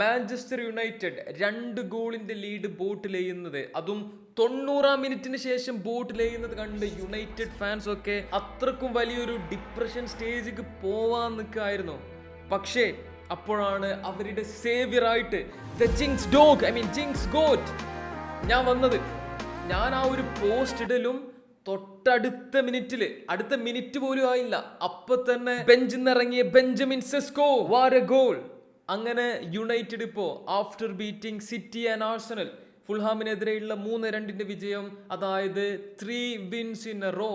Manchester United രണ്ട് ഗോളിന്റെ lead ബോട്ടിലെയ്യുന്നത് അതും തൊണ്ണൂറാം മിനിറ്റിന് ശേഷം ബോട്ടിലെയ്യുന്നത് കണ്ട് യുണൈറ്റഡ് ഫാൻസ് ഒക്കെ അത്രക്കും വലിയൊരു ഡിപ്രഷൻ സ്റ്റേജിക്ക് പോവാൻ നിൽക്കായിരുന്നു പക്ഷേ അപ്പോഴാണ് അവരുടെ സേവിയർ ആയിട്ട് the jinx dog I mean jinx goat ഞാൻ വന്നത്. ഞാൻ ആ ഒരു പോസ്റ്റ് ഇടലും തൊട്ടടുത്ത മിനിറ്റിൽ അടുത്ത മിനിറ്റ് പോലും ആയില്ല. അപ്പൊ തന്നെ ബെഞ്ചിൽ ബെഞ്ചമിൻ സെസ്കോ വാര ഗോൾ അങ്ങനെ യുണൈറ്റഡ് ഇപ്പോൾ after beating City and Arsenal ഫുൾഹാമിനെതിരെയുള്ള മൂന്ന് രണ്ടിന്റെ വിജയം അതായത് three wins in a row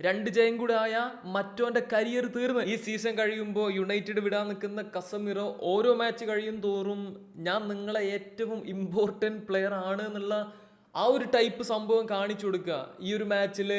രണ്ട് ജയം കൂടെ ആയ മറ്റോന്റെ കരിയർ തീർന്ന്. ഈ സീസൺ കഴിയുമ്പോൾ യുണൈറ്റഡ് വിടാൻ നിൽക്കുന്ന കസമിറോ ഓരോ മാച്ച് കഴിയും തോറും ഞാൻ നിങ്ങളെ ഏറ്റവും ഇമ്പോർട്ടന്റ് പ്ലെയർ ആണ് എന്നുള്ള ആ ഒരു ടൈപ്പ് സംഭവം കാണിച്ചു കൊടുക്കുക. ഈ ഒരു മാച്ചിൽ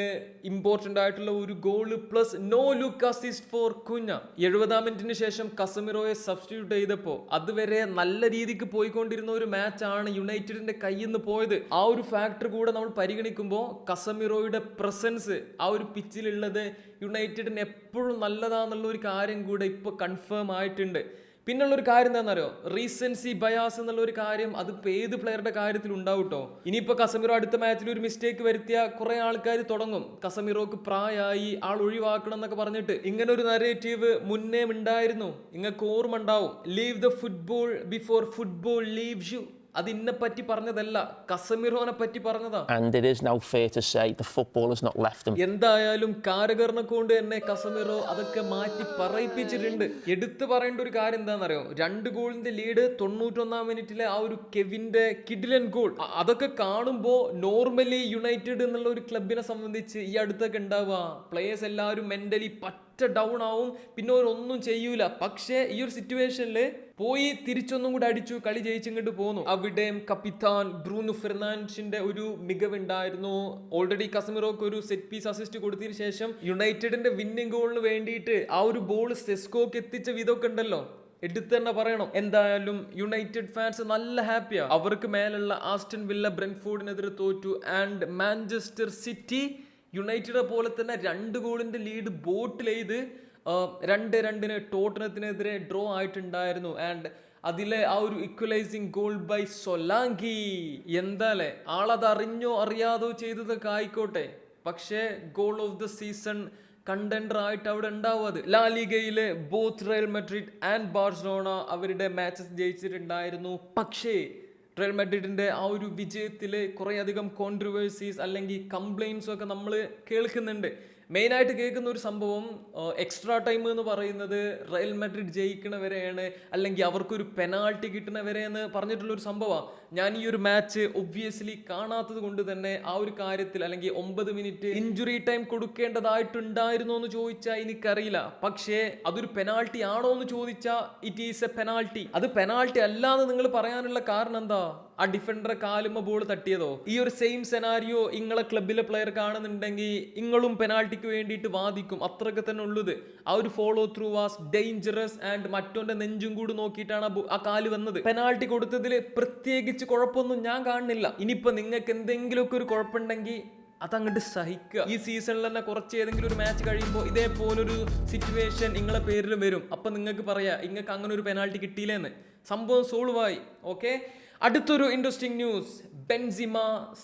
ഇമ്പോർട്ടന്റ് ആയിട്ടുള്ള ഒരു goal plus no look assist for കുഞ്ഞ. എഴുപതാം മിനിറ്റിന് ശേഷം കസമിറോയെ സബ്സ്റ്റിറ്റ്യൂട്ട് ചെയ്തപ്പോൾ അതുവരെ നല്ല രീതിക്ക് പോയിക്കൊണ്ടിരുന്ന ഒരു മാച്ചാണ് യുണൈറ്റഡിന്റെ കയ്യിൽ നിന്ന് പോയത്. ആ ഒരു ഫാക്ടർ കൂടെ നമ്മൾ പരിഗണിക്കുമ്പോൾ കസമിറോയുടെ പ്രസൻസ് ആ ഒരു പിച്ചിലുള്ളത് യുണൈറ്റഡിന് എപ്പോഴും നല്ലതാന്നുള്ള ഒരു കാര്യം കൂടെ ഇപ്പോൾ കൺഫേം ആയിട്ടുണ്ട്. പിന്നുള്ള ഒരു കാര്യം എന്താണെന്നറിയോ? റീസൻസി ബയാസ് എന്നുള്ള ഒരു കാര്യം അത് ഏത് പ്ലെയറുടെ കാര്യത്തിൽ ഉണ്ടാവും കേട്ടോ ഇനിയിപ്പോൾ കസമിറോ അടുത്ത മാച്ചിൽ ഒരു മിസ്റ്റേക്ക് വരുത്തിയ കുറെ ആൾക്കാർ തുടങ്ങും. കസമിറോക്ക് പ്രായമായി ആൾ ഒഴിവാക്കണം എന്നൊക്കെ പറഞ്ഞിട്ട് ഇങ്ങനെ ഒരു നരേറ്റീവ് മുന്നേ ഉണ്ടായിരുന്നു നിങ്ങൾക്ക് ഓർമ്മ ഉണ്ടാവും. Leave the football before football leave you അത് ഇന്നെ പറ്റി പറഞ്ഞതല്ല കസമിറോനെ പറ്റി പറഞ്ഞതാ. And it is now fair to say the football has not left him. എന്തായാലും കാരകറിനെ കൊണ്ട് തന്നെ കസമിറോ അതൊക്കെ മാറ്റി പറയിപ്പിച്ചിട്ടുണ്ട്. എടുത്തു പറയേണ്ട ഒരു കാര്യം എന്താണെന്നറിയോ? രണ്ട് ഗോളിന്റെ ലീഡ് തൊണ്ണൂറ്റൊന്നാം മിനിറ്റിലെ ആ ഒരു കെവിന്റെ കിഡിലൻ ഗോൾ. അ- അതൊക്കെ കാണുമ്പോൾ നോർമലി യുണൈറ്റഡ് എന്നുള്ള ഒരു ക്ലബിനെ സംബന്ധിച്ച് ഈ അടുത്തൊക്കെ ഉണ്ടാവുക. പ്ലേയേഴ്സ് എല്ലാവരും മെന്റലി പറ്റ ഡൗൺ ആവും പിന്നെ ഒന്നും ചെയ്യൂല. പക്ഷേ ഈ ഒരു സിറ്റുവേഷനിൽ പോയി തിരിച്ചൊന്നും കൂടെ അടിച്ചു കളി ജയിച്ചിങ്ങോട്ട് പോന്നു. അവിടെയും കപ്പിത്താൻ ബ്രൂനു ഫെർണാൻഡിന്റെ ഒരു മികവുണ്ടായിരുന്നു. ഓൾറെഡി കസമിറോക്ക് ഒരു സെറ്റ് പീസ് അസിസ്റ്റ് കൊടുത്തതിന് ശേഷം യുണൈറ്റഡിന്റെ വിന്നിംഗ് ഗോളിന് വേണ്ടിയിട്ട് ആ ഒരു ബോൾ സെസ്കോക്ക് എത്തിച്ച വിധമൊക്കെ ഉണ്ടല്ലോ. എടുത്ത് തന്നെ പറയണം. എന്തായാലും യുണൈറ്റഡ് ഫാൻസ് നല്ല ഹാപ്പിയാണ് അവർക്ക് മേലുള്ള ആസ്റ്റൺ വില്ല ബ്രെൻഫോർഡിനെതിരെ തോറ്റു. ആൻഡ് മാഞ്ചസ്റ്റർ സിറ്റി യുണൈറ്റഡ് പോലെ തന്നെ രണ്ട് ഗോളിന്റെ ലീഡ് ബോട്ടിലെയ്ത് രണ്ട് രണ്ടിന് ടോട്ടനത്തിനെതിരെ ഡ്രോ ആയിട്ടുണ്ടായിരുന്നു. ആൻഡ് അതിലെ ആ ഒരു ഇക്വലൈസിങ് ഗോൾ ബൈ സൊലാങ്കി എന്താലേ ആളത് അറിഞ്ഞോ അറിയാതോ ചെയ്തതൊക്കെ ആയിക്കോട്ടെ. പക്ഷേ goal of the season contender ആയിട്ട് അവിടെ ഉണ്ടാവും അത്. ലാ ലീഗയിലെ both Real Madrid and Barcelona അവരുടെ മാച്ചസ് ജയിച്ചിട്ടുണ്ടായിരുന്നു. പക്ഷേ റയൽ മെഡ്രിഡിന്റെ ആ ഒരു വിജയത്തിൽ കുറേയധികം കോൺട്രവേഴ്സീസ് അല്ലെങ്കിൽ കംപ്ലയിൻസും ഒക്കെ നമ്മൾ കേൾക്കുന്നുണ്ട്. മെയിനായിട്ട് കേൾക്കുന്ന ഒരു സംഭവം എക്സ്ട്രാ ടൈം എന്ന് പറയുന്നത് റയൽ മെഡ്രിഡ് ജയിക്കണവരെയാണ് അല്ലെങ്കിൽ അവർക്കൊരു പെനാൾട്ടി കിട്ടണവരെ എന്ന് പറഞ്ഞിട്ടുള്ള ഒരു സംഭവമാണ് ഞാൻ ഈ ഒരു മാച്ച് ഒബ്വിയസ്ലി കാണാത്തത് കൊണ്ട് തന്നെ ആ ഒരു കാര്യത്തിൽ അല്ലെങ്കിൽ ഒമ്പത് മിനിറ്റ് ഇഞ്ചുറി ടൈം കൊടുക്കേണ്ടതായിട്ടുണ്ടായിരുന്നോ എന്ന് ചോദിച്ചാൽ എനിക്കറിയില്ല. പക്ഷേ അതൊരു പെനാൾട്ടി ആണോ എന്ന് ചോദിച്ചാൽ ഇറ്റ് ഈസ് എ പെനാൾട്ടി അത് പെനാൾട്ടി അല്ലാന്ന് നിങ്ങൾ പറയാനുള്ള കാരണം എന്താ? ആ ഡിഫൻഡർ കാലുമ്മ ബോൾ തട്ടിയതോ? ഈ ഒരു സെയിം സെനാരിയോ ഇങ്ങളെ ക്ലബിലെ പ്ലെയർ കാണുന്നുണ്ടെങ്കിൽ ഇങ്ങളും പെനാൾട്ടിക്ക് വേണ്ടിയിട്ട് വാദിക്കും. അത്രയൊക്കെ തന്നെ ഉള്ളത്. ആ ഒരു follow through was dangerous and മറ്റോന്റെ നെഞ്ചും കൂടി നോക്കിയിട്ടാണ് ആ കാൽ വന്നത്. പെനാൾട്ടി കൊടുത്തതിൽ പ്രത്യേകിച്ച് കുഴപ്പമൊന്നും ഞാൻ കാണുന്നില്ല. ഇനിയിപ്പോ നിങ്ങൾക്ക് എന്തെങ്കിലുമൊക്കെ ഒരു കുഴപ്പമുണ്ടെങ്കിൽ അതങ്ങോട്ട് സഹിക്കുക. ഈ സീസണിൽ തന്നെ കുറച്ച് ഏതെങ്കിലും ഒരു മാച്ച് കഴിയുമ്പോൾ ഇതേപോലൊരു സിറ്റുവേഷൻ നിങ്ങളെ പേരിലും വരും. അപ്പം നിങ്ങൾക്ക് പറയാം നിങ്ങൾക്ക് അങ്ങനെ ഒരു പെനാൾട്ടി കിട്ടിയില്ലെന്ന്. സംഭവം സോൾവായി ഓക്കെ അടുത്തൊരു interesting news Benzema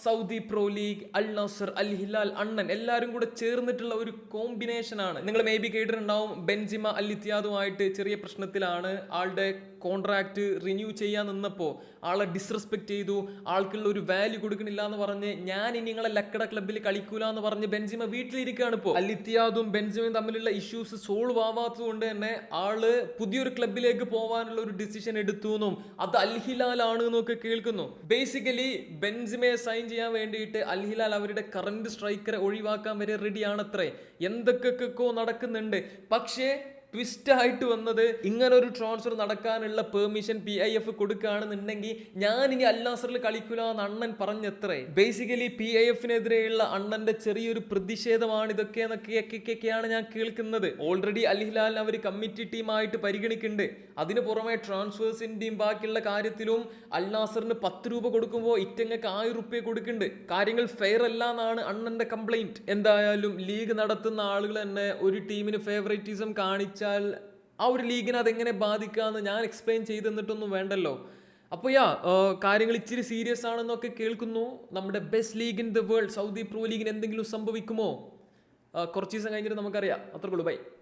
Saudi pro league Al Nassr Al Hilal അണ്ണൻ എല്ലാവരും കൂടെ ചേർന്നിട്ടുള്ള ഒരു കോമ്പിനേഷനാണ് നിങ്ങൾ മേ ബി കേട്ടിട്ടുണ്ടാവും ബെൻസിമ അൽ ഇത്യാദുമായിട്ട് ചെറിയ പ്രശ്നത്തിലാണ്. ആളുടെ കോൺട്രാക്ട് റിന്യൂ ചെയ്യാൻ നിന്നപ്പോൾ ആളെ ഡിസ്റെസ്പെക്ട് ചെയ്തു ആൾക്കുള്ള ഒരു വാല്യൂ കൊടുക്കണില്ല എന്ന് പറഞ്ഞ് ഞാൻ ഇനി നിങ്ങളെ ലക്കട ക്ലബ്ബിൽ കളിക്കൂല എന്ന് പറഞ്ഞ് ബെൻസിമ വീട്ടിലിരിക്കുകയാണ് ഇപ്പോൾ അലിത്തിയാദും ബെൻസിമയും തമ്മിലുള്ള ഇഷ്യൂസ് സോൾവ് ആവാത്തത് കൊണ്ട് തന്നെ ആൾ പുതിയൊരു ക്ലബിലേക്ക് പോകാനുള്ള ഒരു ഡിസിഷൻ എടുത്തു എന്നും അത് അൽഹിലാലാണ് എന്നൊക്കെ കേൾക്കുന്നു. ബേസിക്കലി ബെൻസിമയെ സൈൻ ചെയ്യാൻ വേണ്ടിയിട്ട് അൽഹിലാൽ അവരുടെ കറണ്ട് സ്ട്രൈക്കറെ ഒഴിവാക്കാൻ വരെ റെഡിയാണത്രേ എന്തൊക്കെയൊക്കെയോ നടക്കുന്നുണ്ട്. പക്ഷേ ട്വിസ്റ്റ് ആയിട്ട് വന്നത് ഇങ്ങനെ ഒരു ട്രാൻസ്ഫർ നടക്കാനുള്ള പെർമിഷൻ പി ഐ എഫ് കൊടുക്കുകയാണെന്നുണ്ടെങ്കിൽ ഞാൻ ഇനി അല്ലാസറിൽ കളിക്കൂല എന്ന് അണ്ണൻ പറഞ്ഞത്രേ. ബേസിക്കലി പി ഐ എഫിനെതിരെയുള്ള അണ്ണന്റെ ചെറിയൊരു പ്രതിഷേധമാണ് ഇതൊക്കെ എന്നൊക്കെയൊക്കെയാണ് ഞാൻ കേൾക്കുന്നത്. ഓൾറെഡി അൽഹിലാലിന് അവർ കമ്മിറ്റി ടീമായിട്ട് പരിഗണിക്കുന്നുണ്ട്. അതിന് പുറമെ ട്രാൻസ്ഫേഴ്സിന്റെയും ബാക്കിയുള്ള കാര്യത്തിലും അൽനാസറിന് പത്ത് രൂപ കൊടുക്കുമ്പോൾ ഇറ്റങ്ങൾക്ക് ആയിരം റുപ്യ കൊടുക്കുന്നുണ്ട്. കാര്യങ്ങൾ ഫെയർ അല്ല എന്നാണ് അണ്ണന്റെ കംപ്ലൈന്റ് എന്തായാലും ലീഗ് നടത്തുന്ന ആളുകൾ തന്നെ ഒരു ടീമിന് ഫേവറേറ്റിസം കാണിച്ചാൽ ആ ഒരു ലീഗിനെ അതെങ്ങനെ ബാധിക്കാമെന്ന് ഞാൻ എക്സ്പ്ലെയിൻ ചെയ്ത് തന്നിട്ടൊന്നും വേണ്ടല്ലോ? അപ്പോൾ യാ കാര്യങ്ങൾ ഇച്ചിരി സീരിയസ് ആണെന്നൊക്കെ കേൾക്കുന്നു. നമ്മുടെ best league in the world Saudi pro ലീഗിന് എന്തെങ്കിലും സംഭവിക്കുമോ? കുറച്ച് ദിവസം കഴിഞ്ഞിട്ട് നമുക്കറിയാം. അത്രക്കുള്ളൂ ബൈ